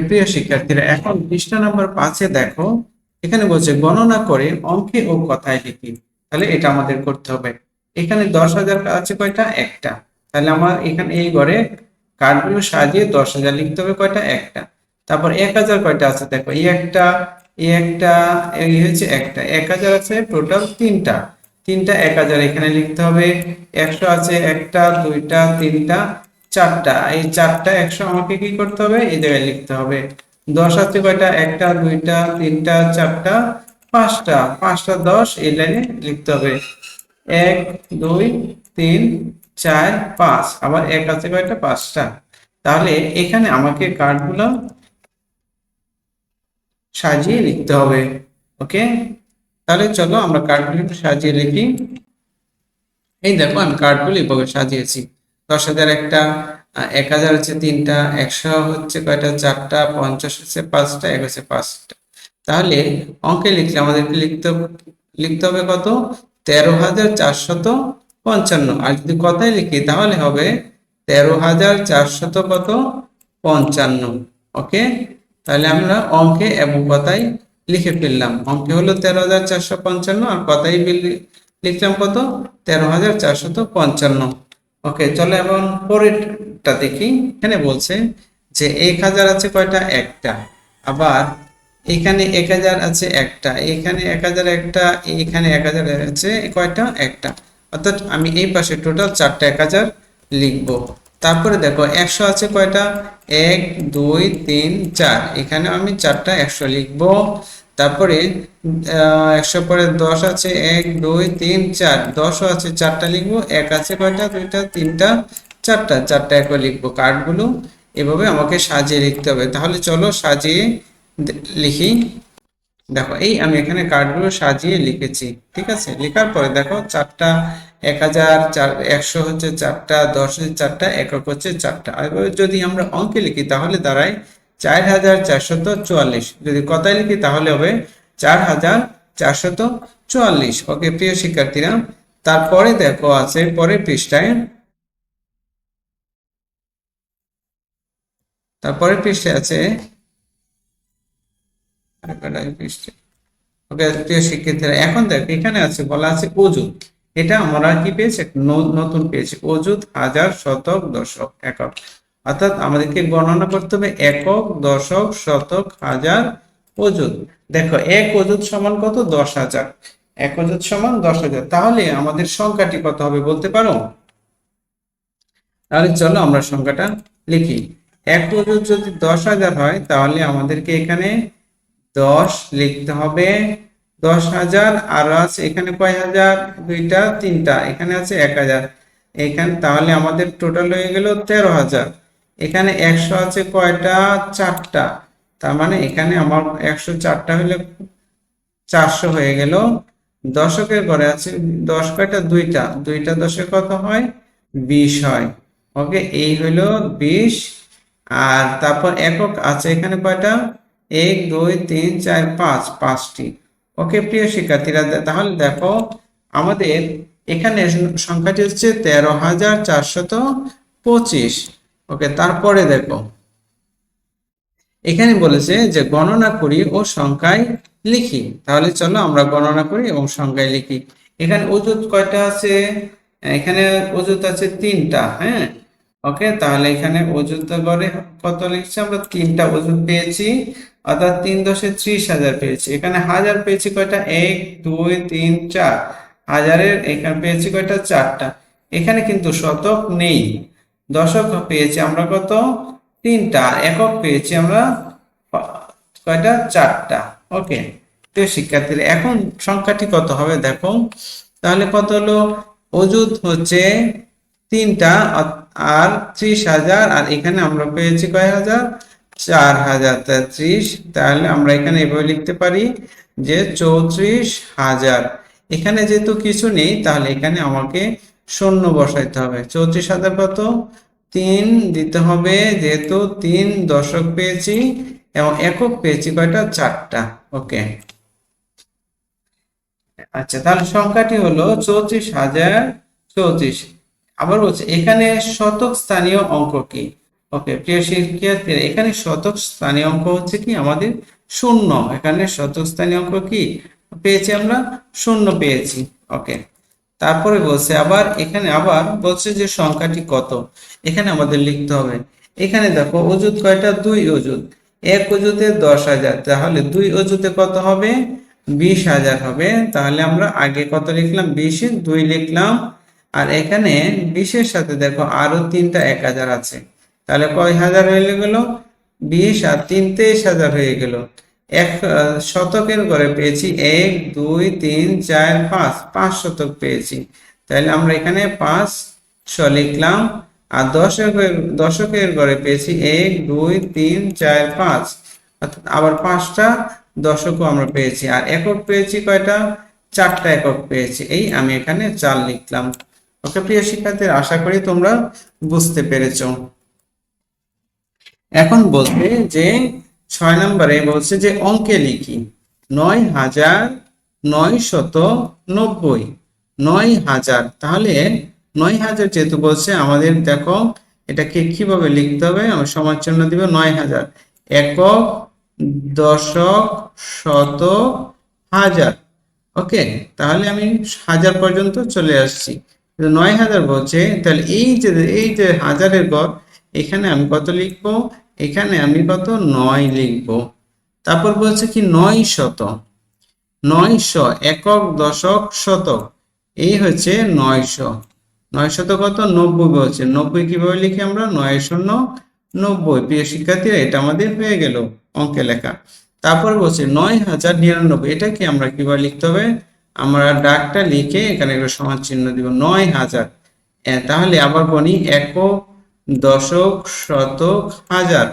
প্রিয় শিক্ষার্থীরা, এখন পৃষ্ঠা নাম্বার পাঁচে দেখো। এখানে বলছে, গণনা করে অঙ্কে ও কথায় লিখি। তাহলে এটা আমাদের করতে হবে। এখানে দশ হাজার আছে কয়টা? একটা। তাহলে আমার এখানে এই ঘরে কার্ডগুলো সাজিয়ে দশ হাজার লিখতে হবে কয়টা? একটা। তারপর এক হাজার কয়টা আছে? দেখো, এই একটা এই একটা, এই হচ্ছে একটা। এক হাজার আছে, টোটাল তিনটা। তিনটা এক হাজার এখানে লিখতে হবে। একশো আছে, একটা, দুইটা, তিনটা। চারটা। এই চারটা একশো আমাকে কি করতে হবে? এই জায়গায় লিখতে হবে। দশ আছে কয়টা? একটা, দুইটা, তিনটা, চারটা, পাঁচটা। পাঁচটা, দশ, এই লাইনে লিখতে হবে। এক, দুই, তিন, চার, পাঁচ। আবার এক আছে কয়টা? পাঁচটা। তাহলে এখানে আমাকে কার্ডগুলো সাজিয়ে লিখতে হবে। ওকে? তাহলে চলো আমরা কার্ডগুলো সাজিয়ে লিখি এই দেখো, আমি কার্ডগুলো সাজিয়েছি। দশ হাজার একটা এক হাজার হচ্ছে তিনটা, একশো হচ্ছে কয়টা, চারটা, পঞ্চাশ হচ্ছে পাঁচটা, এক হচ্ছে পাঁচটা। তাহলে অঙ্কে লিখলে আমাদেরকে লিখতে লিখতে হবে কত? তেরো হাজার চারশত পঞ্চান্ন। আর যদি কথায় লিখি তাহলে হবে তেরো হাজার চারশত কত? পঞ্চান্ন। ওকে? তাহলে আমরা অঙ্কে এবং কথায় লিখে ফেললাম। অঙ্কে হলো তেরো হাজার চারশো পঞ্চান্ন আর কথায় লিখলাম কত? তেরো হাজার চারশত পঞ্চান্ন। ওকে, চলো এবং পরেরটা দেখি। এখানে বলছে যে এক হাজার আছে কয়টা? একটা। আবার এখানে এক হাজার আছে একটা, এখানে এক হাজার একটা, এখানে এক হাজার আছে কয়টা? একটা। অর্থাৎ আমি এই পাশে টোটাল চারটা এক হাজার লিখব। তারপরে দেখো, একশো আছে কয়টা? এক, দুই, তিন, চার। এখানে আমি চারটা একশো লিখব। তারপরে একশো পরে দশ আছে, এক, দুই, তিন, চার। দশও আছে, চারটা লিখব, এক আছে কয়টা? দুইটা, তিনটা, চারটা। চারটা একও লিখব। কার্ডগুলো এভাবে আমাকে সাজিয়ে লিখতে হবে। তাহলে চলো সাজিয়ে লিখি। দেখো, এই আমি এখানে কার্ডগুলো সাজিয়ে লিখেছি, ঠিক আছে? লেখার পরে দেখো, চারটা এক হাজার, চার, একশো হচ্ছে চারটা, দশ হচ্ছে চারটা, একক হচ্ছে চারটা। আর যদি আমরা অঙ্কে লিখি, তাহলে দাঁড়ায় চার হাজার চারশত চুয়াল্লিশ। যদি কথায় লিখি তাহলে হবে চার হাজার চুয়াল্লিশ। ওকে, প্রিয় শিক্ষার্থীরা, তারপরে দেখো আছে পরের পৃষ্ঠায়। তারপরের পৃষ্ঠায় আছে ওকে, প্রিয় শিক্ষার্থীরা, এখন দেখো এখানে আছে, বলা আছে অজুত এটা আমরা কি পেয়েছি? নতুন পেয়েছি। অজুত হাজার শতক দশক, একক। অর্থাৎ আমাদেরকে গণনা করতে হবে একক, দশক, শতক, হাজার অজুত দেখো, এক অজুত সমান কত? দশ হাজার। এক অজুত সমান দশ হাজার। তাহলে আমাদের সংখ্যাটি কত হবে বলতে পারো? তাহলে চলো আমরা সংখ্যাটা লিখি। এক অজুত যদি দশ হাজার হয়, তাহলে আমাদেরকে এখানে দশ লিখতে হবে। দশ হাজার, আর আছে এখানে কয় হাজার? দুইটা, তিনটা। এখানে আছে এক হাজার। এখানে তাহলে আমাদের টোটাল হয়ে গেল তেরো হাজার। এখানে একশো আছে কয়টা? চারটা। তার মানে এখানে আমার একশো চারটা হলে চারশো হয়ে গেল। দশকের ঘরে আছে দশ কয়টা? দুইটা। দুইটা দশে কত হয়? বিশ হয়। ওকে, এই হলো বিশ। আর তারপর একক আছে এখানে কয়টা? এক, দুই, তিন, চার, পাঁচ, পাঁচটি। ওকে, প্রিয় শিক্ষার্থীরা তাহলে দেখো, আমাদের এখানে সংখ্যাটি হচ্ছে তেরো হাজার চারশত পঁচিশ। ওকে তারপরে দেখো। এখানে বলেছে যে গণনা করি ও সংখ্যায় লিখি। তাহলে চলো আমরা গণনা করি এবং সংখ্যায় লিখি। এখানে অজুত কয়টা আছে? এখানে অজুত আছে তিনটা হ্যাঁ? ওকে তাহলে এখানে অজুত গড়ে কত লিখছি আমরা? তিনটা অজুত পেয়েছি, অর্থাৎ তিন দশে ত্রিশ হাজার পেয়েছি। এখানে হাজার পেয়েছি কয়টা? এক, দুই, তিন, চার। হাজারের এখানে পেয়েছি কয়টা? চারটা। এখানে কিন্তু শতক নেই। দশক পেয়েছি আমরা কত? তিনটা। একক পেয়েছি আমরা কয়টা? চারটা। ওকে। তো শিক্ষার্থীরা, এখন সংখ্যাটি কত হবে দেখো। তাহলে কত হলো? অজুত হচ্ছে তিনটা আর ত্রিশ হাজার, আর এখানে আমরা পেয়েছি কয় হাজার? চার হাজার। ত্রিশ, তাহলে আমরা এখানে এভাবে লিখতে পারি যে চৌত্রিশ হাজার। এখানে যেহেতু কিছু নেই, তাহলে এখানে আমাকে শূন্য বসাইতে হবে। চৌত্রিশ হাজার কত? তিন দিতে হবে যেহেতু তিন দশক পেয়েছি এবং একক পেয়েছি কয়টা? চারটা। ওকে। আচ্ছা তাহলে সংখ্যাটি হলো চৌত্রিশ হাজার চৌত্রিশ। আবার বলছে, এখানে শতক স্থানীয় অঙ্ক কি? ওকে, প্রিয় শিক্ষার্থীরা এখানে শতক স্থানীয় অঙ্ক হচ্ছে কি? আমাদের শূন্য। এখানে শতক স্থানীয় অঙ্ক কি? পেয়েছি আমরা, শূন্য পেয়েছি। ওকে। তারপরে বলছে, আবার এখানে আবার বলছে যে সংখ্যাটি কত? এখানে আমাদের লিখতে হবে। এখানে দেখো অজুত কয়টা? দুই অজুত এক অজুতে দশ হাজার। তাহলে দুই অজুতে কত হবে? বিশ হাজার হবে। তাহলে আমরা আগে কত লিখলাম? বিশে, দুই লিখলাম। আর এখানে বিশের সাথে দেখো আরও তিনটা এক হাজার আছে। তাহলে কয় হাজার হয়ে গেল? বিশ আর তিন তেইশ হাজার হয়ে গেল। এক শতকের ঘরে পেয়েছি। এক, দুই, তিন, চার, পাঁচ পাঁচ শতক পেয়েছি। তাহলে আমরা এখানে পাঁচ ছ লিখলাম। আর দশকের দশকের ঘরে পেয়েছি। এক, দুই, তিন, চার, পাঁচ। আবার পাঁচটা দশকও আমরা পেয়েছি। আর একক পেয়েছি কয়টা? চারটা একক পেয়েছি। এই আমি এখানে চার লিখলাম। ওকে, প্রিয় শিক্ষার্থীর, আশা করি তোমরা বুঝতে পেরেছ। এখন বলতে যে ছয় নম্বরে বলছে যে অঙ্কে লিখি। নয় হাজার নয় শত নব্বই। নয় হাজার, তাহলে নয় হাজার যেহেতু বলছে, আমাদের দেখো, এটাকে কীভাবে লিখতে হবে? আমার সমান চিহ্ন দিব নয় হাজার। একক দশক শত হাজার। ওকে, তাহলে আমি হাজার পর্যন্ত চলে আসছি। নয় হাজার বলছে, তাহলে এই যে এই যে হাজারের গড়, এখানে আমি কত লিখব? এখানে আমি কত নয় লিখব। তারপর বলছে কি, নয় শত। নয়শ একক দশক শতক। এই হচ্ছে নয়শ নয় শত কত? নব্বই বলছে। নব্বই কীভাবে লিখি আমরা? নয় শূন্য নব্বই। প্রিয় শিক্ষার্থীরা, এটা আমাদের হয়ে গেল অঙ্কে লেখা। তারপর বলছে নয় হাজার নিরানব্বই। এটা কি আমরা কীভাবে লিখতে হবে? আমরা ডাকটা লিখে এখানে একটা সমান চিহ্ন দিব, নয় হাজার। তাহলে আবার বলি একক দশক, শতক, হাজার।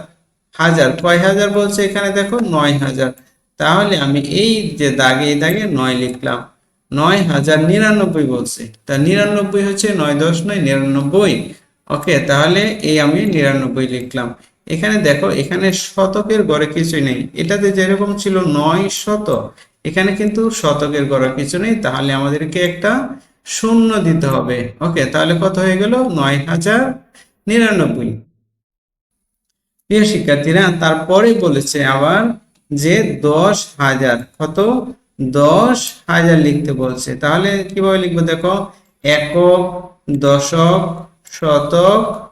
হাজার, কয় হাজার বলছে এখানে দেখো? নয় হাজার। তাহলে আমি এই যে দাগে, এই দাগে নয় লিখলাম। নয় হাজার নিরানব্বই বলছে। তা নিরানব্বই হচ্ছে নয় দশ নয় নিরানব্বই। ওকে, তাহলে এই আমি নিরানব্বই লিখলাম। এখানে দেখো, এখানে শতকের গড়ে কিছুই নেই। এটাতে যেরকম ছিল নয় শত এখানে কিন্তু শতকের গড়ে কিছু নেই। তাহলে আমাদেরকে একটা শূন্য দিতে হবে। ওকে, তাহলে কত হয়ে গেল? নয় হাজার নিরানব্বই। প্রিয় শিক্ষার্থীরা, তারপরে বলেছে আবার যে দশ হাজার, কত? দশ হাজার লিখতে বলছে। তাহলে কীভাবে লিখব দেখো? একক, দশক, শতক,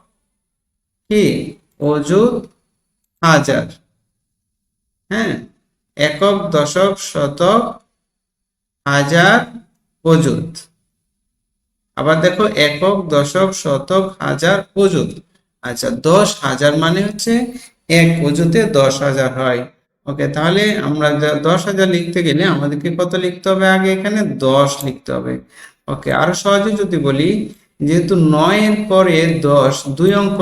কি? অযুত, হাজার। হ্যাঁ? একক, দশক, শতক, হাজার, অযুত। আবার দেখো একক, দশক, শতক, হাজার অযুত আচ্ছা দশ হাজার মানে হচ্ছে এক অজুতে দশ হাজার হয়। ওকে, তাহলে আমরা দশ হাজার লিখতে গেলে আমাদেরকে কত লিখতে হবে? আগে এখানে দশ লিখতে হবে। ওকে, আরও সহজে যদি বলি, যেহেতু নয়ের পরে দশ দুই অঙ্ক,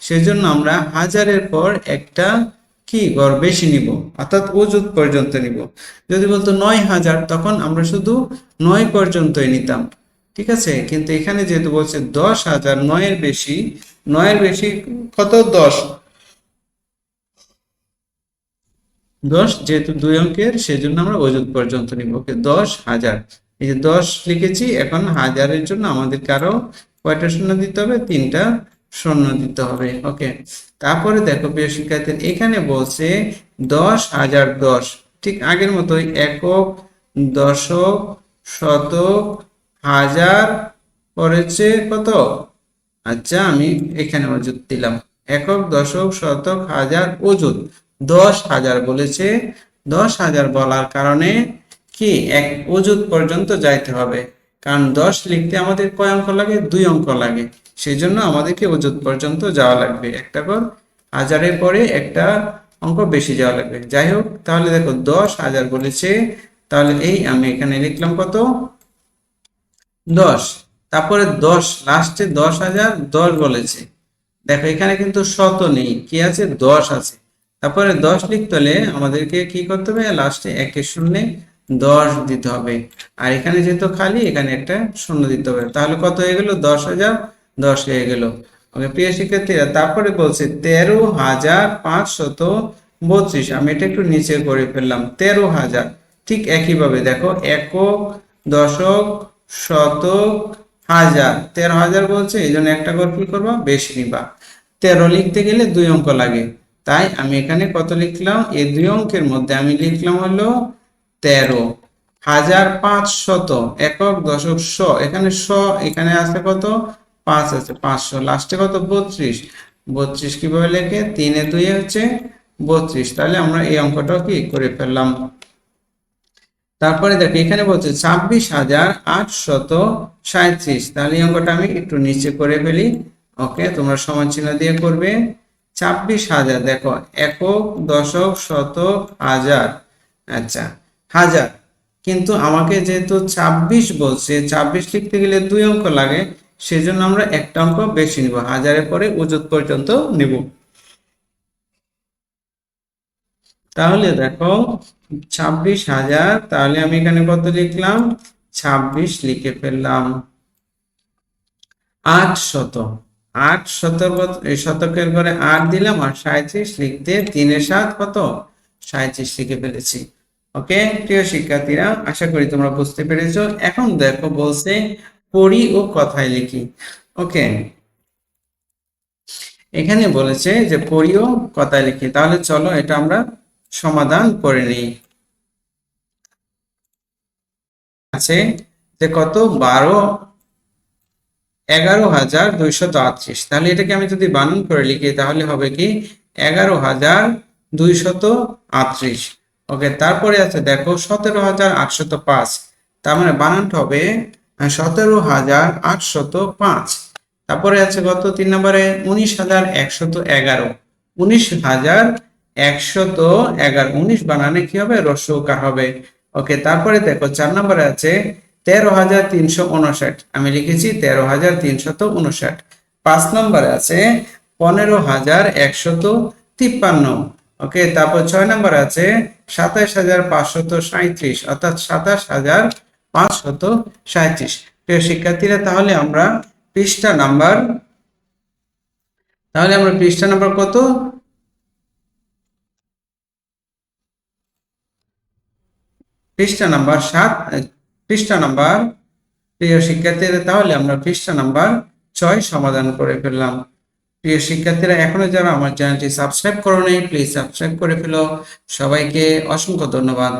সেজন্য আমরা হাজারের পর একটা কি গড় বেশি নিব? অর্থাৎ অযুত পর্যন্ত নিব। যদি বলতো নয় হাজার, তখন আমরা শুধু নয় পর্যন্তই নিতাম। ঠিক আছে? কিন্তু এখানে যেহেতু বলছে দশ হাজার নয়ের বেশি নয়ের বেশি কত? দশ। দশ যেহেতু দুই অঙ্কের, সেজন্য আমরা অযুত পর্যন্ত নিব। ওকে, দশ হাজার। এই যে দশ লিখেছি, এখন হাজারের জন্য আমাদেরকে আরও কয়টা শূন্য দিতে হবে? তিনটা শূন্য দিতে হবে। ওকে, তারপরে দেখো প্রিয় শিক্ষার্থী, এখানে বলছে দশ হাজার দশ। ঠিক আগের মতোই একক, দশক, শতক হাজার পড়েছে কত? আচ্ছা আমি এখানে অযুত দিলাম। একক দশক শতক হাজার অযুত দশ হাজার বলেছে। দশ হাজার বলার কারণে কি এক অযুত পর্যন্ত যাইতে হবে? কারণ দশ লিখতে আমাদের কয় অঙ্ক লাগে? দুই অঙ্ক লাগে। সেই জন্য আমাদেরকে অযুত পর্যন্ত যাওয়া লাগবে। একটা পর হাজারের পরে একটা অঙ্ক বেশি যাওয়া লাগবে। যাই হোক, তাহলে দেখো, দশ হাজার বলেছে। তাহলে এই আমি এখানে লিখলাম কত? দশ। তারপরে দশ লাস্টে দশ হাজার, দশ বলেছে। দেখো, এখানে কিন্তু শত নেই। কি আছে? দশ আছে। তারপরে দশ লিখতে হলে আমাদেরকে কি করতে হবে? লাস্টে একে শূন্যে দশ দিতে হবে। আর এখানে যেহেতু খালি, এখানে একটা শূন্য দিতে হবে। তাহলে কত হয়ে গেল? দশ হাজার দশ হয়ে গেল। ওকে, প্রিয় শিক্ষার্থীরা, তারপরে বলছে, তেরো হাজার পাঁচশত বত্রিশ। আমি এটা একটু নিচে করে ফেললাম। তেরো হাজার। ঠিক একইভাবে, দেখো, একক, দশক শতক হাজার। তেরো হাজার বলছে, এই জন্য একটা করে কি করবা, বেশি নিবা। তেরো লিখতে গেলে দুই অঙ্ক লাগে। তাই আমি এখানে কত লিখলাম? এই দুই অঙ্কের মধ্যে আমি লিখলাম হলো তেরো। হাজার পাঁচশত একক দশক শ। এখানে শ, এখানে আছে কত? পাঁচ আছে, পাঁচশো। লাস্টে কত? বত্রিশ। বত্রিশ কীভাবে লেখে? তিনে দুই হচ্ছে বত্রিশ। তাহলে আমরা এই অঙ্কটাও কি করে ফেললাম? তারপরে দেখো, এখানে বলছে ছাব্বিশ হাজার আটশত সাঁত্রিশ তাহলে এই অঙ্কটা আমি একটু নিচে করে ফেলি। ওকে, তোমরা সমান চিহ্ন দিয়ে করবে। ছাব্বিশ হাজার, দেখো, একক, দশক, শতক, হাজার। আচ্ছা হাজার। কিন্তু আমাকে যেহেতু ছাব্বিশ বলছে, ছাব্বিশ লিখতে গেলে দুই অঙ্ক লাগে, সেজন্য আমরা একটা অঙ্ক বেশি নিব। হাজারের পরে উজুত পর্যন্ত নিব। তাহলে দেখো, ছাব্বিশ হাজার, তাহলে আমি এখানে কত লিখলাম? ছাব্বিশ লিখে ফেললাম। আট শত। আট এই শতকের ঘরে আট দিলাম, আর সাঁত্রিশ লিখতে তিনের সাত কত? সাঁত্রিশ লিখে ফেলেছি। ওকে? প্রিয় শিক্ষার্থীরা, আশা করি তোমরা বুঝতে পেরেছ। এখন দেখো বলছে, পড়ি ও কথায় লিখি। ওকে? এখানে বলেছে যে পড়ি ও কথায় লিখি। তাহলে চলো এটা আমরা সমাধান করে নিই। আছে যে কত? বারো। এগারো হাজার দুইশত আটত্রিশ। তাহলে এটাকে আমি যদি বানান করে লিখি, তাহলে হবে কি? এগারো হাজার দুইশত আটত্রিশ। ওকে, তারপরে আছে দেখো, সতেরো হাজার আটশত পাঁচ। তার মানে বানানটা হবে সতেরো হাজার আটশত পাঁচ। তারপরে আছে গত তিন নম্বরে উনিশ হাজার একশত এগারো। উনিশ হাজার একশত এগারো উনিশ বানানে কি হবে? রস্যকার হবে। ওকে তারপরে দেখো, চার নম্বরে আছে তেরো হাজার তিনশো উনষাট। আমি লিখেছি তেরো হাজার তিনশত উনষাট। পাঁচ নম্বরে আছে পনেরো হাজার একশত তিপ্পান্ন। ওকে তারপর ছয় নম্বর আছে সাতাশ হাজার পাঁচশত সাঁত্রিশ অর্থাৎ সাতাশ হাজার পাঁচশত সাঁত্রিশ প্রিয় শিক্ষার্থীরা, তাহলে আমরা পৃষ্ঠা নাম্বার, তাহলে আমরা পৃষ্ঠা নাম্বার কত? পৃষ্ঠা নাম্বার সাত পৃষ্ঠা নাম্বার, প্রিয় শিক্ষার্থীরা, তাহলে আমরা পৃষ্ঠা নাম্বার ছয় সমাধান করে ফেললাম। প্রিয় শিক্ষার্থীরা, এখনও যারা আমার চ্যানেলটি সাবস্ক্রাইব করো প্লিজ সাবস্ক্রাইব করে ফেলো। সবাইকে অসংখ্য ধন্যবাদ।